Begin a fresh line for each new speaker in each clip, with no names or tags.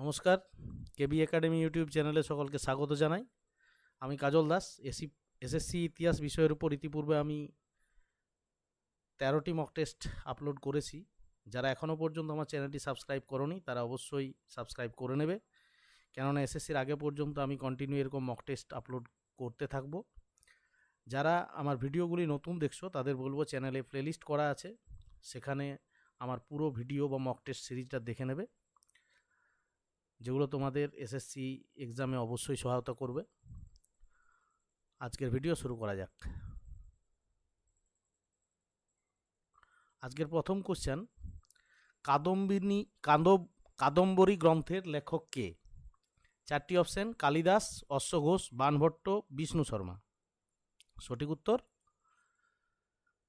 নমস্কার, কেবি academy YouTube চ্যানেলে সকলকে স্বাগত জানাই। আমি কাজল দাস, এসি, এসএসসি ইতিহাস বিষয়ের উপর ইতিপূর্বে আমি তেরোটি মক টেস্ট আপলোড করেছি। যারা এখনও পর্যন্ত আমার চ্যানেলটি সাবস্ক্রাইব করনি, তারা অবশ্যই সাবস্ক্রাইব করে নেবে। কেননা এসএসসির আগে পর্যন্ত আমি কন্টিনিউ এরকম মক টেস্ট আপলোড করতে থাকব। যারা আমার ভিডিওগুলি নতুন দেখছ, তাদের বলব চ্যানেলে প্লেলিস্ট করা আছে। সেখানে আমার পুরো ভিডিও বা মক টেস্ট সিরিজটা দেখে নেবে। যেগুলো তোমাদের এসএসসি এক্সামে অবশ্যই সহায়তা করবে। আজকের ভিডিও শুরু করা যাক। আজকের প্রথম কোশ্চেন কাদম্বিনী কাদব কাদম্বরী গ্রন্থের লেখক কে? চারটি অপশন কালিদাস, অশ্ব ঘোষ, বানভট্ট, বিষ্ণু শর্মা। সঠিক উত্তর?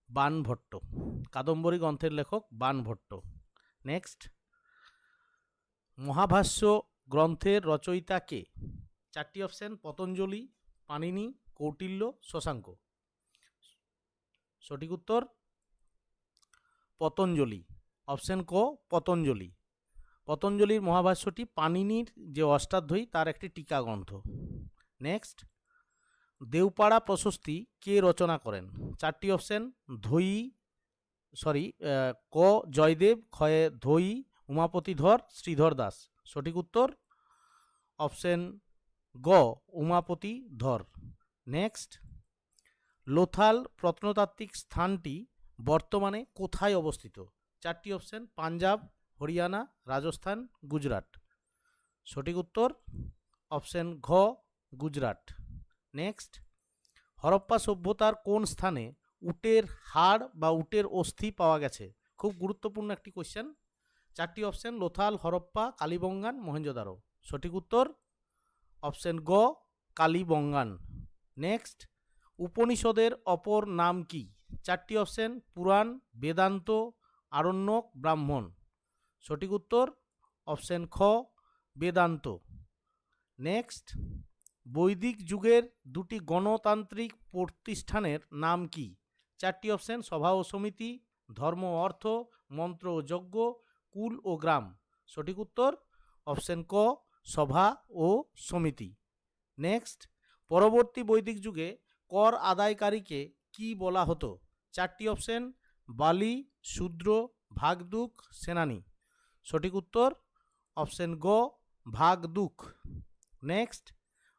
বানভট্ট। কাদম্বরী গ্রন্থের লেখক বানভট্ট। নেক্সট মহাভাষ্য গ্রন্থের রচয়িতা কে? চারটি অপশন, পতঞ্জলি পানিনি কৌটিল্য, শশাঙ্ক। সঠিক উত্তর? পতঞ্জলি। অপশন ক, পতঞ্জলি। পতঞ্জলির মহাভাষ্যটি পানিনির যে অষ্টাধ্যায়ী, তার একটি টিকা গ্রন্থ। নেক্সট। দেওপাড়া প্রশস্তি কে রচনা করেন? চারটি অপশন ধৈ সরি ক, জয়দেব, ক্ষয়ে ধৈ উমাপতি ধর, শ্রীধর দাস। সঠিক উত্তর? অপশন গ, উমাপতি ধর। নেক্সট। লোথাল প্রত্নতাত্ত্বিক স্থানটি বর্তমানে কোথায় অবস্থিত? চারটি অপশন, পাঞ্জাব, হরিয়ানা, রাজস্থান, গুজরাট। সঠিক উত্তর? অপশন ঘ, গুজরাট। নেক্সট। হরপ্পা সভ্যতার কোন স্থানে উটের হাড় বা উটের অস্থি পাওয়া গেছে? খুব গুরুত্বপূর্ণ একটি কোশ্চেন চারটি অপশন লোথাল, হরপ্পা, কালীবঙ্গান মহেঞ্জোদারো সঠিক উত্তর? অপশন গ, কালীবঙ্গান। নেক্সট উপনিষদের অপর নাম কি? চারটি অপশন পুরাণ, বেদান্ত, আরণ্যক, ব্রাহ্মণ। সঠিক উত্তর? অপশন খ, বেদান্ত। নেক্সট বৈদিক যুগের দুটি গণতান্ত্রিক প্রতিষ্ঠানের নাম কি? চারটি অপশন সভা ও সমিতি, ধর্ম অর্থ, মন্ত্র ও যজ্ঞ কুল ও গ্রাম। সঠিক উত্তর, অপশন ক, সভা ও সমিতি। নেক্সট, পরবর্তী বৈদিক যুগে কর আদায়কারীকে কি বলা হতো? চারটি অপশন, বালি, শূদ্র, ভাগদুক, সেনানি। সঠিক উত্তর, অপশন গ, ভাগদুক। নেক্সট,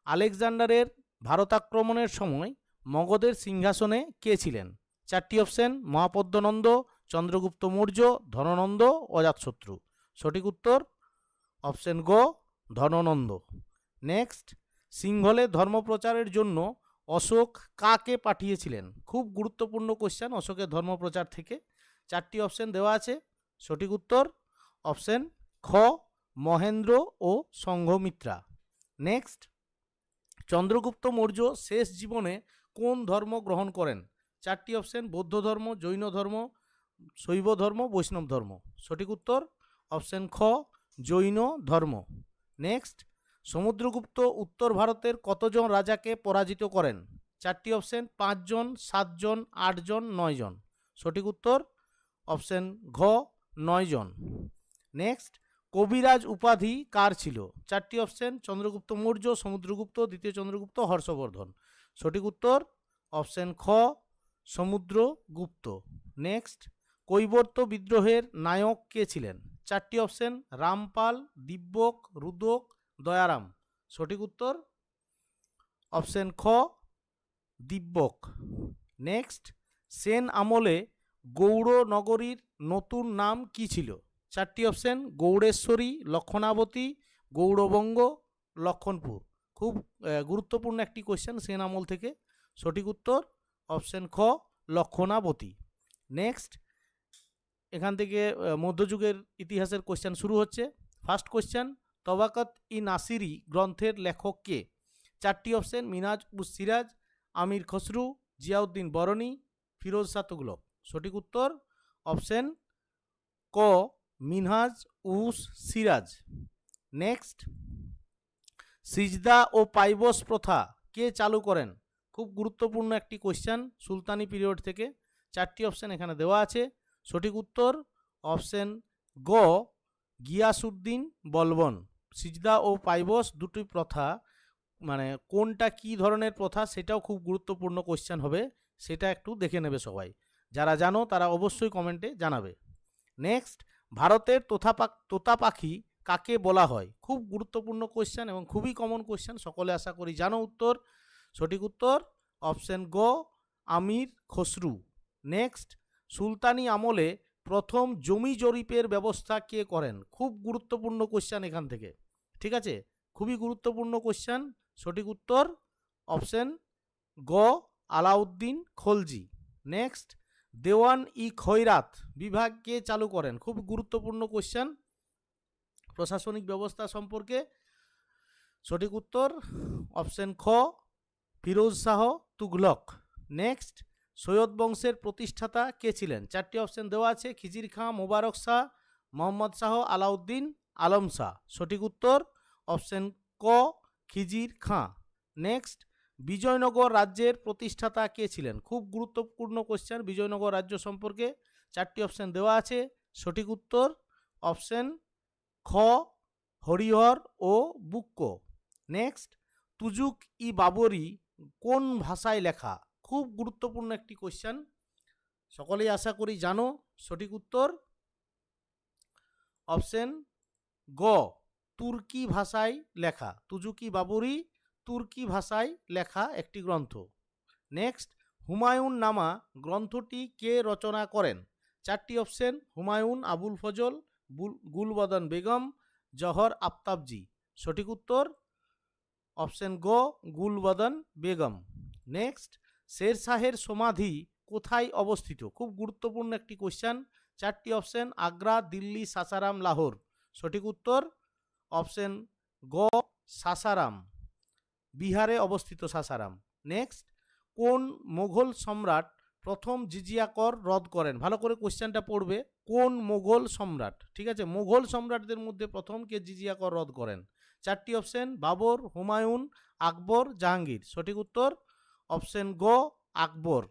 আলেকজান্ডারের ভারত আক্রমণের সময় মগধের সিংহাসনে কে ছিলেন? চারটি অপশন, মহাপদ্মনন্দ চন্দ্রগুপ্ত মৌর্য, ধননন্দ, অজাতশত্রু। সঠিক উত্তর? অপশন গ, ধননন্দ। নেক্সট, সিংহলে ধর্মপ্রচারের জন্য অশোক কাকে পাঠিয়েছিলেন? খুব গুরুত্বপূর্ণ কোশ্চেন অশোকের ধর্মপ্রচার থেকে। চারটি অপশন দেওয়া আছে। সঠিক উত্তর? অপশন খ, মহেন্দ্র ও সংঘমিত্রা। নেক্সট, চন্দ্রগুপ্ত মৌর্য শেষ জীবনে কোন ধর্ম গ্রহণ করেন? চারটি অপশন, বৌদ্ধ ধর্ম, জৈন ধর্ম শৈব ধর্ম, বৈষ্ণব ধর্ম। সঠিক উত্তর, অপশন খ, জৈন ধর্ম। নেক্সট, সমুদ্রগুপ্ত উত্তর ভারতের কতজন রাজাকে পরাজিত করেন? চারটি অপশন, পাঁচজন, সাতজন, আটজন, নয়জন। সঠিক উত্তর, অপশন ঘ, নয়জন। নেক্সট, কবিরাজ উপাধি কার ছিল? চারটি অপশন, চন্দ্রগুপ্ত মৌর্য, সমুদ্রগুপ্ত, দ্বিতীয় চন্দ্রগুপ্ত, হর্ষবর্ধন। সঠিক উত্তর, অপশন খ, সমুদ্রগুপ্ত। নেক্সট কৈবর্ত বিদ্রোহের নায়ক কে ছিলেন? চারটি অপশন, রামপাল, দিব্যক, রুদক, দয়ারাম। সঠিক উত্তর? অপশন খ, দিব্যক। নেক্সট, সেন আমলে গৌড় নগরীর নতুন নাম কি ছিল? চারটি অপশন, গৌড়েশ্বরী, লক্ষণাবতী, গৌড়বঙ্গ, লক্ষণপুর। খুব গুরুত্বপূর্ণ একটি কোয়েশ্চেন সেন আমল থেকে। সঠিক উত্তর? অপশন খ, লক্ষণাবতী। নেক্সট এখান থেকে মধ্যযুগের ইতিহাসের কোশ্চেন শুরু হচ্ছে। ফার্স্ট কোশ্চেন তবাকত ই নাসিরি গ্রন্থের লেখক কে? চারটি অপশন মিনাজ উস সিরাজ, আমির খসরু, জিয়াউদ্দিন বরনি ফিরোজ শাহ সঠিক উত্তর অপশন ক, মিনহাজ উস সিরাজ। নেক্সট সিজদা ও পাইবস প্রথা কে চালু করেন? খুব গুরুত্বপূর্ণ একটি কোশ্চেন সুলতানি পিরিয়ড থেকে। চারটি অপশন এখানে দেওয়া আছে। সঠিক উত্তর অপশন গ গিয়াসুদ্দিন বলবন। সিজদা ও পাইবস দুটি প্রথা মানে কোনটা কি ধরনের প্রথা সেটাও খুব গুরুত্বপূর্ণ কোশ্চেন হবে, সেটা একটু দেখে নেবে সবাই। যারা জানো তারা অবশ্যই কমেন্টে জানাবে। নেক্সট ভারতের তোতা তোতা পাখি কাকে বলা হয়? খুব গুরুত্বপূর্ণ কোশ্চেন এবং খুবই কমন কোশ্চেন সকলে আশা করি জানো উত্তর। সঠিক উত্তর অপশন গ, আমির খসরু। নেক্সট সুলতানি আমলে প্রথম জমি জরিপের ব্যবস্থা কে করেন? খুব গুরুত্বপূর্ণ কোশ্চেন এখান থেকে। ঠিক আছে? খুবই গুরুত্বপূর্ণ কোশ্চেন সঠিক উত্তর অপশন গ, আলাউদ্দিন খলজি। নেক্সট দেওয়ান ই খৈরাত বিভাগ কে চালু করেন? খুব গুরুত্বপূর্ণ কোশ্চেন প্রশাসনিক ব্যবস্থা সম্পর্কে সঠিক উত্তর অপশন খ, ফিরোজ শাহ তুগলক। নেক্সট সৈয়দ বংশের প্রতিষ্ঠাতা কে ছিলেন? চারটি অপশন দেওয়া আছে, খিজির খাঁ, মোবারক শাহ, মোহাম্মদ শাহ, আলাউদ্দিন আলম শাহ। সঠিক উত্তর অপশন ক, খিজির খাঁ। নেক্সট, বিজয়নগর রাজ্যের প্রতিষ্ঠাতা কে ছিলেন? খুব গুরুত্বপূর্ণ কোশ্চেন, বিজয়নগর রাজ্য সম্পর্কে চারটি অপশন দেওয়া আছে। সঠিক উত্তর অপশন খ, হরিহর ও বুক্কো। নেক্সট, তুজুক ই বাবরি কোন ভাষায় লেখা? খুব গুরুত্বপূর্ণ একটি কোশ্চেন সকলেই আশা করি জানো, সঠিক উত্তর? অপশন গ, তুর্কি ভাষায় লেখা। তুজুকি বাবুরি তুর্কি ভাষায় লেখা একটি গ্রন্থ। নেক্সট হুমায়ুন নামা গ্রন্থটি কে রচনা করেন? চারটি অপশন হুমায়ুন, আবুল ফজল গুলবদন বেগম, জহর আফতাবজি। সঠিক উত্তর? অপশন গ, গুলবদন বেগম। নেক্সট শের শাহের সমাধি কোথায় অবস্থিত? খুব গুরুত্বপূর্ণ একটি কোশ্চেন চারটি অপশন আগ্রা, দিল্লি, সাসারাম, লাহোর। সঠিক উত্তর? অপশন গ, সাসারাম। বিহারে অবস্থিত সাসারাম। নেক্সট কোন মোঘল সম্রাট প্রথম জিজিয়া কর রদ করেন? ভালো করে কোশ্চেনটা পড়বে। কোন মোঘল সম্রাট? ঠিক আছে? মোঘল সম্রাটদের মধ্যে প্রথম কে জিজিয়া কর রদ করেন? চারটি অপশন বাবর, হুমায়ুন, আকবর, জাহাঙ্গীর। সঠিক উত্তর? অপশন গ, আকবর।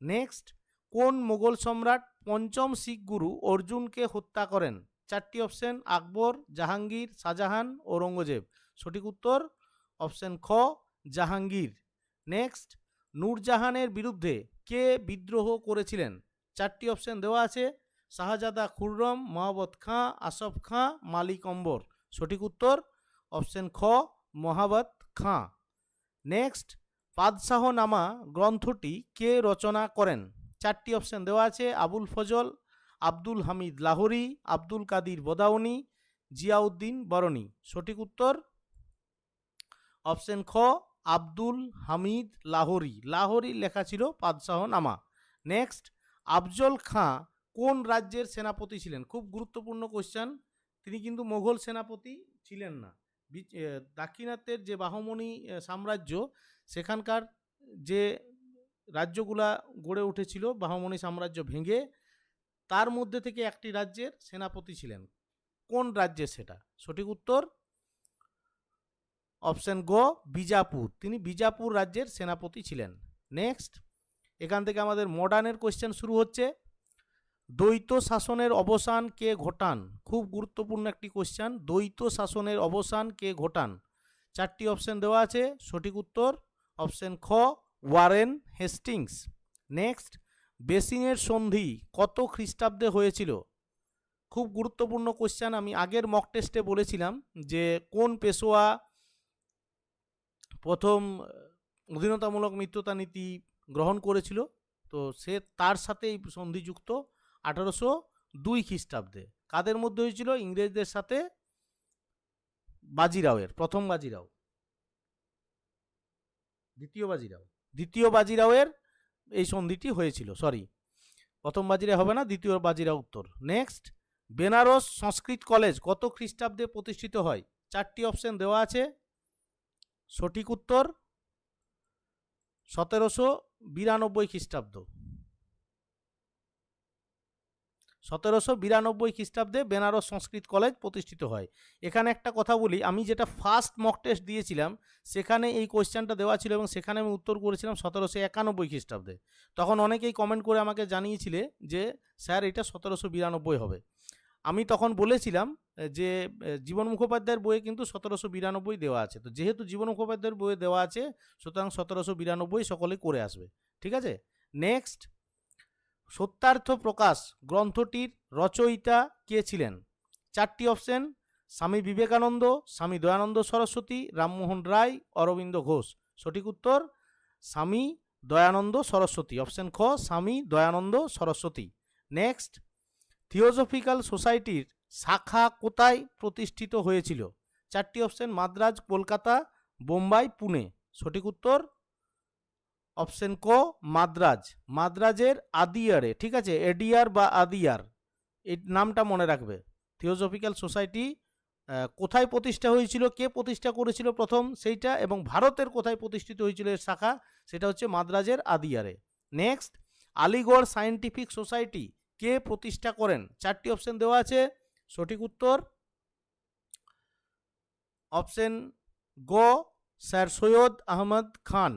নেক্সট, কোন মোগল সম্রাট পঞ্চম শিখ গুরু অর্জুনকে হত্যা করেন? চারটি অপশন, আকবর, জাহাঙ্গীর, শাহজাহান, ঔরঙ্গজেব। সঠিক উত্তর, অপশন খ, জাহাঙ্গীর। নেক্সট, নূরজাহানের বিরুদ্ধে কে বিদ্রোহ করেছিলেন? চারটি অপশন দেওয়া আছে, শাহজাদা খুররম মহাবত খাঁ আসফ খাঁ, মালিক অম্বর। সঠিক উত্তর, অপশন খ, মহাবত খাঁ। নেক্সট পাদশাহ নামা গ্রন্থটি কে রচনা করেন? চারটি অপশন দেওয়া আছে আবুল ফজল আব্দুল হামিদ লাহোরি আব্দুল কাদির বদাউনি জিয়াউদ্দিন বরণী। সঠিক উত্তর? অপশন খ আব্দুল হামিদ লাহোরি। লাহোরি লেখা ছিল পাদশাহ নামা নেক্সট আফজল খাঁ কোন রাজ্যের সেনাপতি ছিলেন? খুব গুরুত্বপূর্ণ কোশ্চেন তিনি কিন্তু মোগল সেনাপতি ছিলেন না। দাক্ষিণাত্যের যে বাহমনি এ, সাম্রাজ্য সেখানকার যে রাজ্যগুলা গড়ে উঠেছিল, বাহমনি সাম্রাজ্য ভেঙে, তার মধ্যে থেকে একটি রাজ্যের সেনাপতি ছিলেন। কোন রাজ্যে সেটা? সঠিক উত্তর? অপশন গ, বিজাপুর। তিনি বিজাপুর রাজ্যের সেনাপতি ছিলেন। নেক্সট। এখান থেকে আমাদের মডার্নের কোশ্চেন শুরু হচ্ছে। দ্বৈত শাসনের অবসান কে ঘটান? খুব গুরুত্বপূর্ণ একটি কোশ্চেন দ্বৈত শাসনের অবসান কে ঘটান? চারটি অপশন দেওয়া আছে। সঠিক উত্তর? অপশন খ, ওয়ারেন হেস্টিংস। নেক্সট, বেসিনের সন্ধি কত খ্রিস্টাব্দে হয়েছিল? খুব গুরুত্বপূর্ণ কোশ্চেন আমি আগের মক টেস্টে বলেছিলাম যে কোন পেশোয়া প্রথম অধীনতামূলক মিত্রতা নীতি গ্রহণ করেছিল? তো সে তার সাথে এই সন্ধি যুক্ত আঠারোশো দুই খ্রিস্টাব্দে। কাদের মধ্যে হয়েছিল? ইংরেজদের সাথে বাজিরাওয়ের, প্রথম বাজিরাও। দ্বিতীয় বাজিরাও। দ্বিতীয় বাজিরাওয়ের এই সন্ধিটি হয়েছিল সরি প্রথম বাজিরা হবে না, দ্বিতীয় বাজিরা উত্তর। নেক্সট বেনারস সংস্কৃত কলেজ কত খ্রিস্টাব্দে প্রতিষ্ঠিত হয়? চারটি অপশন দেওয়া আছে। সঠিক উত্তর, সতেরোশো বিরানব্বই খ্রিস্টাব্দ। সতেরোশো বিরানব্বই খ্রিস্টাব্দে বেনারস সংস্কৃত কলেজ প্রতিষ্ঠিত হয়। এখানে একটা কথা বলি, আমি যেটা ফার্স্ট মক টেস্ট দিয়েছিলাম, সেখানে এই কোয়েশ্চেনটা দেওয়া ছিল এবং সেখানে আমি উত্তর করেছিলাম সতেরোশো একানব্বই খ্রিস্টাব্দে। তখন অনেকেই কমেন্ট করে আমাকে জানিয়েছিলে যে, স্যার, এটা সতেরোশো বিরানব্বই হবে। আমি তখন বলেছিলাম যে, জীবন মুখোপাধ্যায়ের বইয়ে কিন্তু সতেরোশো বিরানব্বই দেওয়া আছে। তো যেহেতু জীবন মুখোপাধ্যায়ের বইয়ে দেওয়া আছে, সুতরাং সতেরোশো বিরানব্বই সকলে করে আসবে। ঠিক আছে? নেক্সট সত্যার্থ প্রকাশ গ্রন্থটির রচয়িতা কে ছিলেন? চারটি অপশন, স্বামী বিবেকানন্দ, স্বামী দয়ানন্দ সরস্বতী, রামমোহন রায়, অরবিন্দ ঘোষ। সঠিক উত্তর, স্বামী দয়ানন্দ সরস্বতী। অপশন খ, স্বামী দয়ানন্দ সরস্বতী। নেক্সট থিওজফিক্যাল সোসাইটির শাখা কোথায় প্রতিষ্ঠিত হয়েছিল? চারটি অপশন, মাদ্রাজ, কলকাতা, বোম্বাই, পুনে। সঠিক উত্তর অপশন ক, মাদ্রাজ। মাদ্রাজের আদিয়ারে, ঠিক আছে? এডিয়ার বা আদিয়ার। এই নামটা মনে রাখবে। থিওজফিক্যাল সোসাইটি কোথায় প্রতিষ্ঠা হয়েছিল, কে প্রতিষ্ঠা করেছিল প্রথম সেইটা এবং ভারতের কোথায় প্রতিষ্ঠিত হয়েছিল এর শাখা, সেটা হচ্ছে মাদ্রাজের আদিয়ারে। নেক্সট আলিগড় সায়েন্টিফিক সোসাইটি কে প্রতিষ্ঠা করেন? চারটি অপশন দেওয়া আছে। সঠিক উত্তর? অপশন গ, স্যার সৈয়দ আহমদ খান।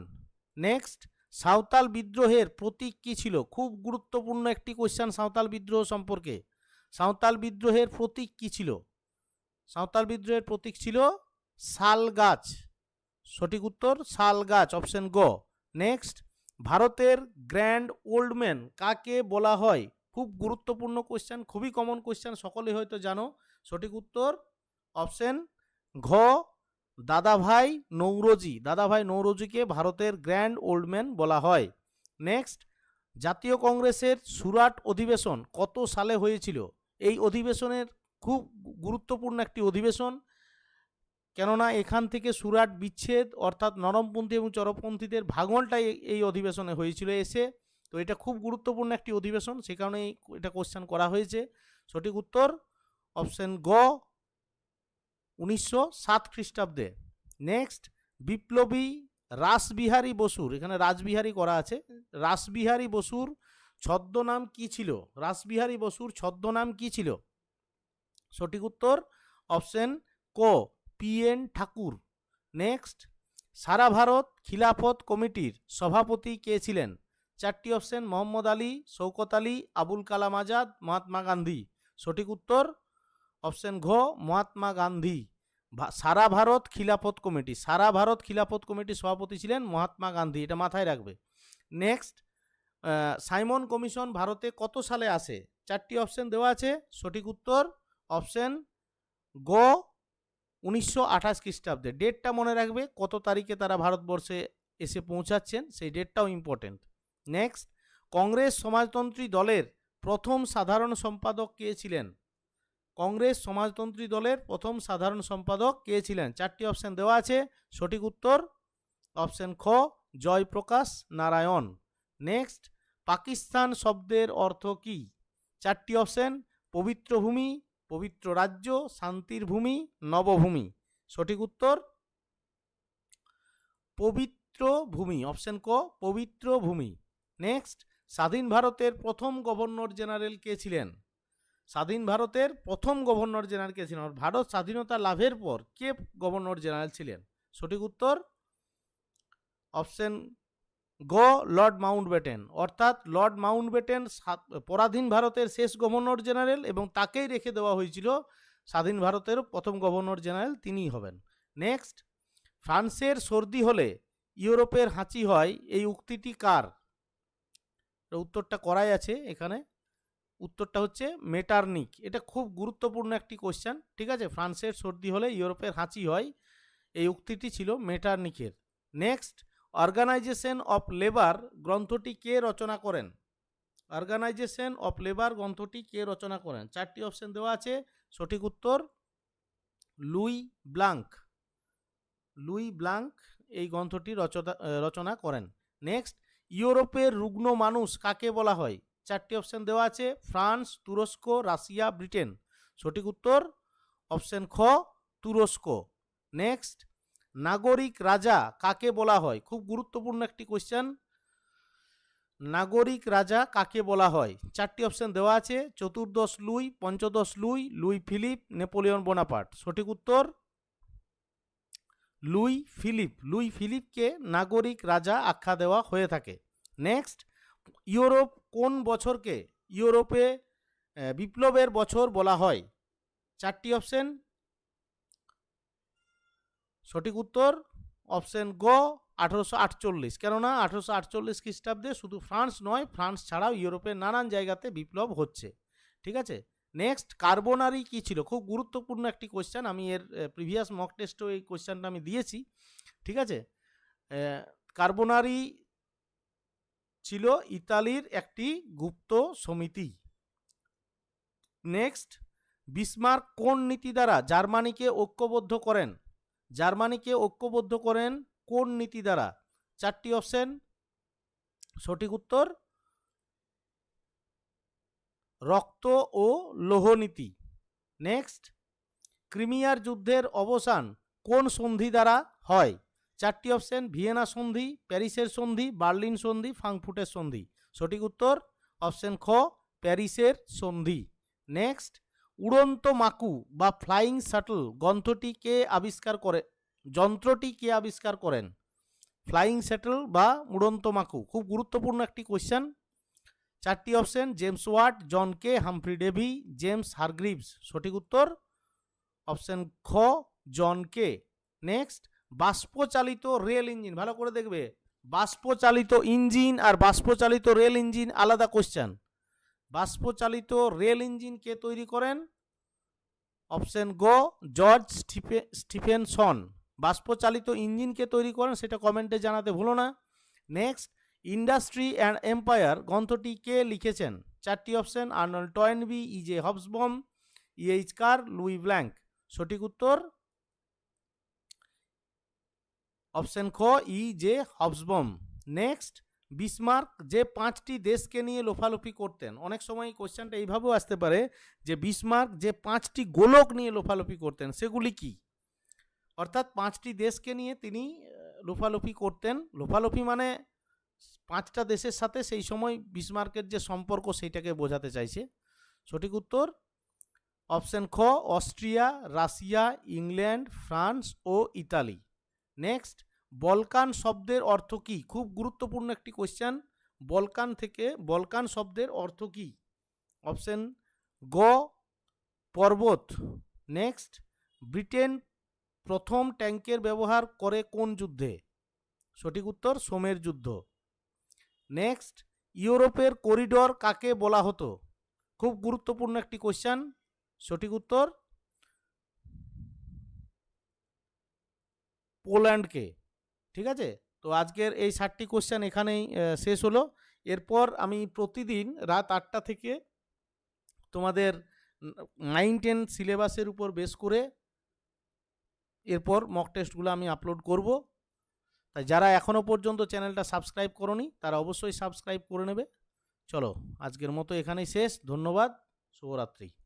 নেক্সট সাঁওতাল বিদ্রোহের প্রতীক কী ছিল? খুব গুরুত্বপূর্ণ একটি কোশ্চেন সাঁওতাল বিদ্রোহ সম্পর্কে। সাঁওতাল বিদ্রোহের প্রতীক কী ছিল? সাঁওতাল বিদ্রোহের প্রতীক ছিল শাল গাছ। সঠিক উত্তর, শাল গাছ অপশন গ নেক্সট ভারতের গ্র্যান্ড ওল্ডম্যান কাকে বলা হয়? খুব গুরুত্বপূর্ণ কোশ্চেন খুবই কমন কোশ্চেন সকলে হয়তো জানো। সঠিক উত্তর অপশন ঘ দাদাভাই নৌরজি, দাদাভাই নৌরজিকে ভারতের গ্র্যান্ড ওল্ডম্যান বলা হয়। নেক্সট, জাতীয় কংগ্রেসের সুরাট অধিবেশন কত সালে হয়েছিল? এই অধিবেশনের খুব গুরুত্বপূর্ণ একটি অধিবেশন। কেননা এখান থেকে সুরাট বিচ্ছেদ অর্থাৎ নরমপন্থী এবং চরমপন্থীদের ভাঙনটাই এই- অধিবেশনে হয়েছিল এসে। তো এটা খুব গুরুত্বপূর্ণ একটি অধিবেশন, সে কারণে এই- এটা কোশ্চেন করা হয়েছে। সঠিক উত্তর অপশন গ উনিশশো সাত খ্রিস্টাব্দে। নেক্সট বিপ্লবী রাসবিহারী বসুর, এখানে রাসবিহারী করা আছে। রাসবিহারী বসুর ছদ্মনাম কি ছিল? রাসবিহারী বসুর ছদ্মনাম কি ছিল? সঠিক উত্তর অপশন ক, পি এন ঠাকুর। নেক্সট সারা ভারত খিলাফত কমিটির সভাপতি কে ছিলেন? চারটি অপশন, মোহাম্মদ আলী শৌকত আলী, আবুল কালাম আজাদ, মহাত্মা গান্ধী। সঠিক উত্তর অপশন ঘ, মহাত্মা গান্ধী। সারা ভারত খিলাফত কমিটি। সারা ভারত খিলাফত কমিটির সভাপতি ছিলেন মহাত্মা গান্ধী, এটা মাথায় রাখবে। নেক্সট সাইমন কমিশন ভারতে কত সালে আসে? চারটি অপশন দেওয়া আছে, সঠিক উত্তর, অপশন গ, উনিশশো আঠাশ খ্রিস্টাব্দে। ডেটটা মনে রাখবে, কত তারিখে তারা ভারতবর্ষে এসে পৌঁছাচ্ছেন, সেই ডেটটাও ইম্পর্টেন্ট নেক্সট কংগ্রেস সমাজতন্ত্রী দলের প্রথম সাধারণ সম্পাদক কে ছিলেন? কংগ্রেস সমাজতন্ত্রী দলের প্রথম সাধারণ সম্পাদক কে ছিলেন? চারটি অপশান দেওয়া আছে। সঠিক উত্তর অপশন খ, জয়প্রকাশ নারায়ণ। নেক্সট পাকিস্তান শব্দের অর্থ কি? চারটি অপশন পবিত্র ভূমি, পবিত্র রাজ্য, শান্তির ভূমি, নবভূমি। সঠিক উত্তর, পবিত্র ভূমি। অপশন ক, পবিত্র ভূমি। নেক্সট স্বাধীন ভারতের প্রথম গভর্নর জেনারেল কে ছিলেন? স্বাধীন ভারতের প্রথম গভর্নর জেনারেল কে ছিলেন? ভারত স্বাধীনতা লাভের পর কে গভর্নর জেনারেল ছিলেন? সঠিক উত্তর? অপশন গ, লর্ড মাউন্টব্যাটেন। অর্থাৎ লর্ড মাউন্টব্যাটেন পরাধীন ভারতের শেষ গভর্নর জেনারেল এবং তাকেই রেখে দেওয়া হয়েছিল স্বাধীন ভারতের প্রথম গভর্নর জেনারেল, তিনিই হবেন। নেক্সট, ফ্রান্সের সর্দি হলে ইউরোপের হাঁচি হয়, এই উক্তিটি কার? উত্তরটা করাই আছে এখানে। উত্তরটা হচ্ছে মেটারনিক। এটা খুব গুরুত্বপূর্ণ একটি কোশ্চেন ঠিক আছে? ফ্রান্সের সর্দি হলে ইউরোপের হাঁচি হয়। এই উক্তিটি ছিল মেটারনিকের। নেক্সট অর্গানাইজেশন অফ লেবার গ্রন্থটি কে রচনা করেন? অর্গানাইজেশন অফ লেবার গ্রন্থটি কে রচনা করেন? চারটি অপশন দেওয়া আছে। সঠিক উত্তর লুই ব্লাঙ্ক লুই ব্লাঙ্ক এই গ্রন্থটি রচনা রচনা করেন। নেক্সট ইউরোপের রুগ্ন মানুষ কাকে বলা হয়? চারটি অপশন দেওয়া আছে, ফ্রান্স, তুরস্ক, রাশিয়া, ব্রিটেন। সঠিক উত্তর অপশন খ, তুরস্ক। নেক্সট নাগরিক রাজা কাকে বলা হয়? খুব গুরুত্বপূর্ণ একটি কোশ্চেন নাগরিক রাজা কাকে বলা হয়? চারটি অপশন দেওয়া আছে, চতুর্দশ লুই, পঞ্চদশ Louis Louis Philippe, Napoleon Bonaparte. সঠিক উত্তর? Luis Philip. লুই ফিলিপকে নাগরিক রাজা আখ্যা দেওয়া হয়ে থাকে। নেক্সট ইউরোপ কোন বছরকে ইউরোপে বিপ্লবের বছর বলা হয়? চারটি অপশন। সঠিক উত্তর অপশন গ, আঠেরোশো আটচল্লিশ। কেননা আঠেরোশো আটচল্লিশ খ্রিস্টাব্দে শুধু ফ্রান্স নয়, ফ্রান্স ছাড়াও ইউরোপের নানান জায়গাতে বিপ্লব হচ্ছে। ঠিক আছে? নেক্সট, কার্বোনারি কি ছিল? খুব গুরুত্বপূর্ণ একটি কোশ্চেন আমি এর প্রিভিয়াস মক টেস্টেও এই কোশ্চেনটা আমি দিয়েছি। ঠিক আছে? কার্বোনারি ছিল ইতালির একটি গুপ্ত সমিতি। নেক্সট বিসমার্ক কোন নীতি দ্বারা জার্মানিকে ঐক্যবদ্ধ করেন? জার্মানিকে ঐক্যবদ্ধ করেন কোন নীতি দ্বারা? চারটি অপশন সঠিক উত্তর, রক্ত ও লোহনীতি নেক্সট ক্রিমিয়ার যুদ্ধের অবসান কোন সন্ধি দ্বারা হয়? চারটি অপশন, ভিয়েনা সন্ধি, প্যারিসের সন্ধি, বার্লিন সন্ধি, ফ্রাঙ্কফুটের সন্ধি। সঠিক উত্তর, অপশন খ, প্যারিসের সন্ধি। নেক্সট, উড়ন্ত মাকু বা ফ্লাইং শাটল গ্রন্থটি কে আবিষ্কার করে, যন্ত্রটি কে আবিষ্কার করেন? ফ্লাইং শাটল বা উড়ন্ত মাকু, খুব গুরুত্বপূর্ণ একটি কোশ্চেন। চারটি option, James Watt, John Kay, Humphry Davy, James Hargreaves. সঠিক উত্তর, অপশন খ, জন কে। নেক্সট বাষ্পচালিত রেল ইঞ্জিন, ভালো করে দেখবে। বাষ্পচালিত ইঞ্জিন আর বাষ্পচালিত রেল ইঞ্জিন আলাদা কোশ্চেন বাষ্পচালিত রেল ইঞ্জিন কে তৈরি করেন? অপশন গো, জর্জ স্টিফে, স্টিফেনসন। বাষ্পচালিত ইঞ্জিনকে তৈরি করেন সেটা কমেন্টে জানাতে ভুলো না। নেক্সট ইন্ডাস্ট্রি অ্যান্ড এম্পায়ার গ্রন্থটি কে লিখেছেন? চারটি option Arnold Toynbee EJ Hobsbawm EH Carr Louis Blanc সঠিক উত্তর অপশন খ, E, J, Hobsbawm. Next, Bismarck, যে পাঁচটি দেশকে নিয়ে লোফালোফি করতেন। অনেক সময় কোশ্চেনটা এইভাবেও আসতে পারে যে বিসমার্ক, যে পাঁচটি গোলক নিয়ে লোফালোফি করতেন, সেগুলি কি? অর্থাৎ পাঁচটি দেশকে নিয়ে তিনি লোফালোফি করতেন। লোফালোফি মানে পাঁচটা দেশের সাথে সেই সময় বিসমার্কের যে সম্পর্ক সেইটাকে বোঝাতে চাইছে। সঠিক উত্তর? অপশন খ, অস্ট্রিয়া, রাশিয়া, ইংল্যান্ড, ফ্রান্স ও ইতালি। নেক্সট বলকান শব্দের অর্থ কী? খুব গুরুত্বপূর্ণ একটি কোশ্চেন বলকান থেকে বলকান শব্দের অর্থ কী? অপশন গ পর্বত। নেক্সট ব্রিটেন প্রথম ট্যাঙ্কের ব্যবহার করে কোন যুদ্ধে? সঠিক উত্তর, সোমের যুদ্ধ। নেক্সট ইউরোপের করিডর কাকে বলা হতো? খুব গুরুত্বপূর্ণ একটি কোশ্চেন সঠিক উত্তর পোল্যান্ডকে, ঠিক আছে? তো আজকের এই ষাটটি কোশ্চেন এখানেই শেষ হলো। এরপর আমি প্রতিদিন রাত আটটা থেকে তোমাদের নাইন টেন সিলেবাসের উপর বেস করে এরপর মক টেস্টগুলো আমি আপলোড করব। তাই যারা এখনও পর্যন্ত চ্যানেলটা সাবস্ক্রাইব করনি, তারা অবশ্যই সাবস্ক্রাইব করে নেবে। চলো, আজকের মতো এখানেই শেষ। ধন্যবাদ। শুভরাত্রি।